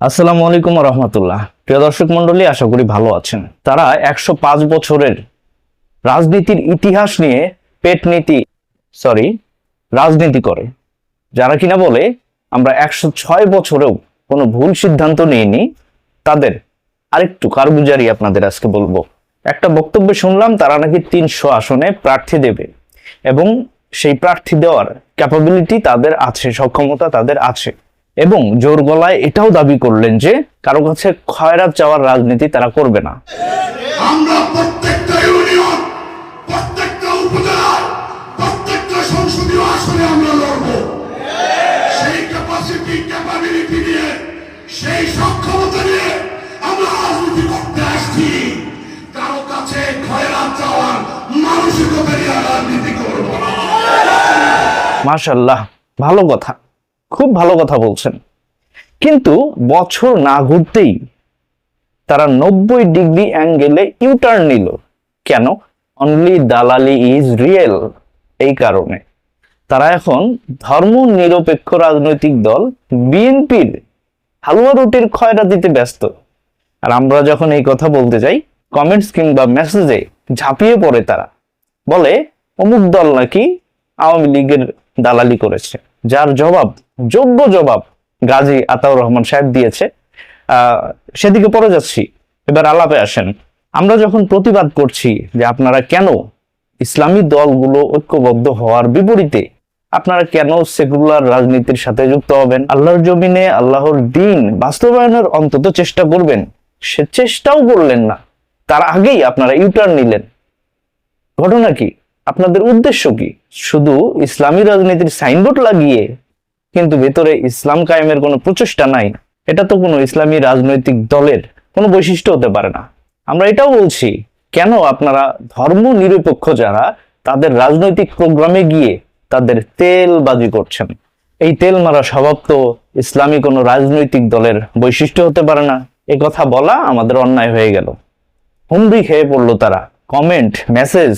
আসসালামু আলাইকুম রহমতুল্লাহ প্রিয় দর্শক মন্ডলী আশা করি ভালো আছেন। তারা একশো পাঁচ বছরের রাজনীতির ইতিহাস নিয়ে পেট নীতি সরি রাজনীতি করে। যারা কিনা বলে আমরা একশো ছয় বছরেও কোনো ভুল সিদ্ধান্ত নিইনি, তাদের আরেকটু কারগুজারি আপনাদের আজকে বলব। একটা বক্তব্য শুনলাম, তারা নাকি তিনশো আসনে প্রার্থী দেবে এবং সেই প্রার্থী দেওয়ার ক্যাপাবিলিটি তাদের আছে, সক্ষমতা তাদের আছে। এবং জোর গলায় এটাও দাবি করলেন যে কারও কাছে খয়রাত চাওয়ার রাজনীতি তারা করবে না। আমরা প্রত্যেকটা ইউনিয়ন প্রত্যেকটা উপজেলায় প্রত্যেকটা সংসদীয় আসনে আমরা লড়ব। সেই ক্যাপাসিটি ক্যাপাবিলিটি নিয়ে সেই সক্ষমতা নিয়ে আমরা রাজনীতি করতে আসছি। কারও কাছে খয়রাত চাওয়ার মানসিকতা নিয়ে রাজনীতি করব মাশাল্লাহ ভালো কথা। খুব ভালো কথা বলছেন। কিন্তু বছর না ঘুরতেই তারা নব্বই ডিগ্রি অ্যাঙ্গেলে ইউটার্ন নিল। কেন? অনলি দালালি ইজ রিয়েল এই কারণে। তারা এখন ধর্ম নিরপেক্ষ রাজনৈতিক দল, বিএনপির হালুয়া রুটির খয়রা দিতে ব্যস্ত। আর আমরা যখন এই কথা বলতে যাই কমেন্টস কিংবা মেসেজে ঝাঁপিয়ে পড়ে তারা। বলে, অমুক দল নাকি আওয়ামী লীগের দালালি করেছে। যার জবাব, যোগ্য জবাব গাজী আতাউর রহমান সাহেব দিয়েছে। সেদিকে পরে যাচ্ছি। এবার আলাপে আসেন। আমরা যখন প্রতিবাদ করছি যে আপনারা কেন ইসলামী দলগুলো ঐক্যবদ্ধ হওয়ার বিপরীতে, আপনারা কেন সেকুলার রাজনীতির সাথে যুক্ত হবেন? আল্লাহর জমিনে আল্লাহর দিন বাস্তবায়নের অন্তত চেষ্টা করবেন। সে চেষ্টাও করলেন না। তার আগেই আপনারা ইউটার্ন নিলেন। ঘটনা কি? আপনাদের উদ্দেশ্য কি? শুধু ইসলামী রাজনীতির সাইনবোর্ড লাগিয়ে কিন্তু ভেতরে ইসলাম কায়েমের কোনো প্রচেষ্টা নাই। এটা তো কোনো ইসলামী রাজনৈতিক দলের কোনো বৈশিষ্ট্য হতে পারে না। আমরা এটাও বলছি, কেন আপনারা ধর্ম নিরপেক্ষ যারা, তাদের রাজনৈতিক প্রোগ্রামে গিয়ে তাদের তেলবাজি করছেন? এই তেল মারা স্বভাব তো ইসলামী কোনো রাজনৈতিক দলের বৈশিষ্ট্য হতে পারে না। এ কথা বলা আমাদের অন্যায় হয়ে গেল। হুমড়ি খেয়ে পড়ল তারা। কমেন্ট, মেসেজ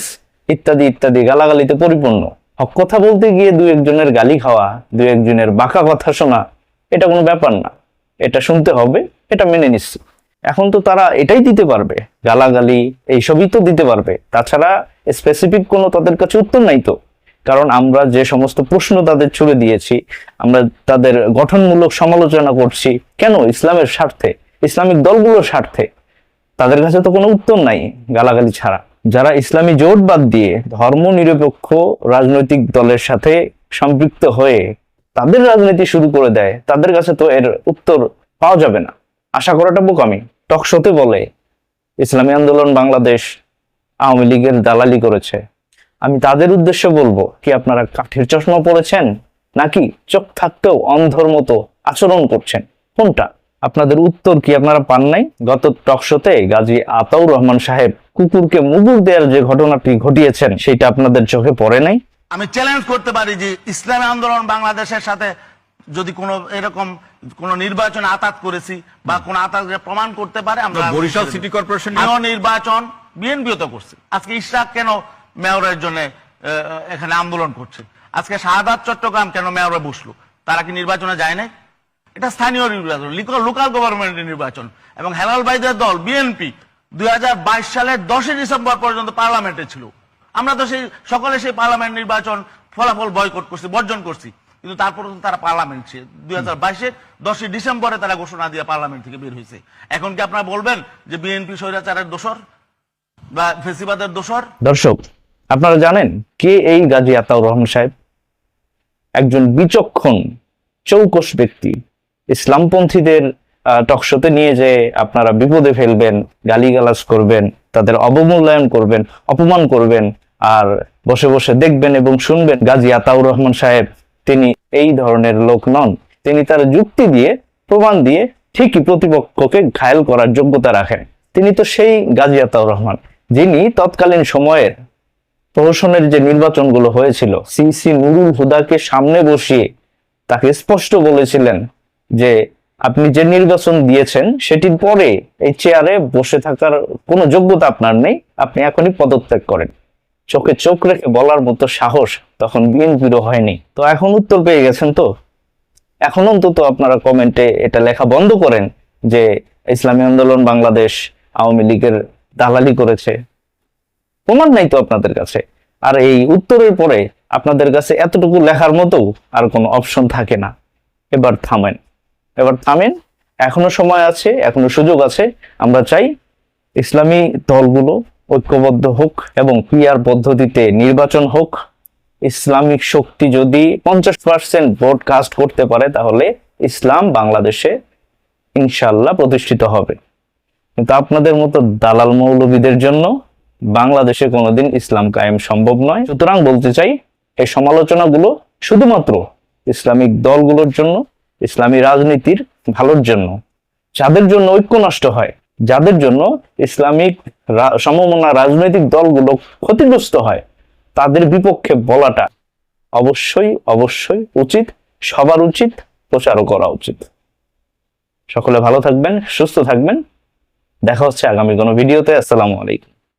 ইত্যাদি ইত্যাদি, গালাগালিতে পরিপূর্ণ। হক কথা বলতে গিয়ে দু একজনের গালি খাওয়া, দু একজনের বাঁকা কথা শোনা, এটা কোনো ব্যাপার না। এটা শুনতে হবে, এটা মেনে নিচ্ছি এখন তো তারা এটাই দিতে পারবে, গালাগালি, এইসবই তো দিতে পারবে। তাছাড়া স্পেসিফিক কোনো তাদের কাছে উত্তর নাই তো। কারণ আমরা যে সমস্ত প্রশ্ন তাদের ছুড়ে দিয়েছি, আমরা তাদের গঠনমূলক সমালোচনা করছি, কেন ইসলামের স্বার্থে, ইসলামিক দলগুলোর স্বার্থে? তাদের কাছে তো কোনো উত্তর নাই গালাগালি ছাড়া। যারা ইসলামী জোট বাদ দিয়ে ধর্ম নিরপেক্ষ রাজনৈতিক দলের সাথে সম্পৃক্ত হয়ে তাদের রাজনীতি শুরু করে দেয়, তাদের কাছে তো এর উত্তর পাওয়া যাবে না। আশা করাটা বোকামি। টকশোতে বলে, ইসলামী আন্দোলন বাংলাদেশ আওয়ামী লীগের দালালি করেছে। আমি তাদের উদ্দেশ্যে বলব, কি আপনারা কাঠের চশমা পড়েছেন নাকি চোখ থাকতেও অন্ধর মতো আচরণ করছেন? কোনটা? আপনাদের উত্তর কি আপনারা পান নাই? গত টকশোতে গাজী আতাউর রহমান সাহেব কুকুরকে মুগুর দেওয়ার যে ঘটনাটি ঘটিয়েছেন সেটা আপনাদের চোখে পড়ে নাই? আমি চ্যালেঞ্জ করতে পারি যে ইসলামী আন্দোলন বাংলাদেশের সাথে যদি কোনো এরকম কোন নির্বাচন আতাত করেছি বা কোন আতাত প্রমাণ করতে পারে আমরা বরিশাল সিটি কর্পোরেশন নির্বাচন বিএনপিও তো করছে। আজকে ইশরাক কেন মেয়রের জন্য এখানে আন্দোলন করছে? আজকে শাহাদাত চট্টগ্রাম কেন মেয়রে বসল? তারা কি নির্বাচনে যায় নাই? এটা স্থানীয় নির্বাচন লোকাল গভর্নমেন্টের নির্বাচন। এবং হেলাল ভাইদের দল বিএনপি দুই সালের দশই ডিসেম্বর পর্যন্ত পার্লামেন্টে ছিল। আমরা তো সেই, সকলে সেই পার্লামেন্ট নির্বাচন ফলাফল বয়কট করছি, বর্জন করছি। কিন্তু তারপর তারা পার্লামেন্ট ছিল দুই হাজার বাইশের দশই ডিসেম্বরে তারা ঘোষণা দিয়ে পার্লামেন্ট থেকে বের হয়েছে। এখন কি আপনারা বলবেন যে বিএনপি স্বৈরাচারের দোষর বা ফেসিবাদের দোষর? দর্শক, আপনারা জানেন কে এই গাজী আতাউর রহমান সাহেব? একজন বিচক্ষণ, চৌকস ব্যক্তি। ইসলামপন্থীদের টকশোতে নিয়ে যে আপনারা বিপদে ফেলবেন, গালিগালাজ করবেন, তাদের অবমূল্যায়ন করবেন, অপমান করবেন, আর বসে বসে দেখবেন এবং শুনবেন গাজী আতাউর রহমান সাহেব, তিনি এই ধরনের লোক নন। তিনি তার যুক্তি দিয়ে, প্রমাণ দিয়ে ঠিকই প্রতিপক্ষকে ঘায়েল করার যোগ্যতা রাখেন। তিনি তো সেই গাজী আতাউর রহমান, যিনি তৎকালীন সময়ের প্রহসনের যে নির্বাচনগুলো হয়েছিল সিসি নুরুল হুদাকে সামনে বসিয়ে তাকে স্পষ্ট বলেছিলেন যে আপনি যে নির্বাচন দিয়েছেন, সেটির পরে এই চেয়ারে বসে থাকার কোনো যোগ্যতা আপনার নেই, আপনি এখনই পদত্যাগ করেন। চোখে চোখ রেখে বলার মতো সাহস তখন বিএনপিরও হয়নি। তো এখন উত্তর পেয়ে গেছেন তো? এখন অন্তত আপনারা কমেন্টে এটা লেখা বন্ধ করেন যে ইসলামী আন্দোলন বাংলাদেশ আওয়ামী লীগের দালালি করেছে। প্রমাণ নাই তো আপনাদের কাছে। আর এই উত্তরের পরে আপনাদের কাছে এতটুকু লেখার মতো আর কোনো অপশন থাকে না। এবার থামেন। এবার থামেন, এখনও সময় আছে, এখনও সুযোগ আছে, আমরা চাই ইসলামী দলগুলো ঐক্যবদ্ধ হোক এবং পিয়ার পদ্ধতিতে নির্বাচন হোক। ইসলামিক শক্তি যদি পঞ্চাশ পার্সেন্ট ভোট কাস্ট করতে পারে, তাহলে ইসলাম বাংলাদেশে ইনশাল্লাহ প্রতিষ্ঠিত হবে। কিন্তু আপনাদের মতো দালাল মৌলবীদের জন্য বাংলাদেশে কোনোদিন ইসলাম কায়েম সম্ভব নয়। সুতরাং বলতে চাই, এই সমালোচনাগুলো শুধুমাত্র ইসলামিক দলগুলোর জন্য ইসলামী রাজনীতির ভালোর জন্য, যাদের জন্য ঐক্য নষ্ট হয়, যাদের জন্য ইসলামিক সমমনা রাজনৈতিক দলগুলো ক্ষতিগ্রস্ত হয়, তাদের বিপক্ষে বলাটা অবশ্যই অবশ্যই উচিত, সবার উচিত, প্রচারও করা উচিত। সকলে ভালো থাকবেন, সুস্থ থাকবেন। দেখা হচ্ছে আগামী কোনো ভিডিওতে। আসসালামু আলাইকুম।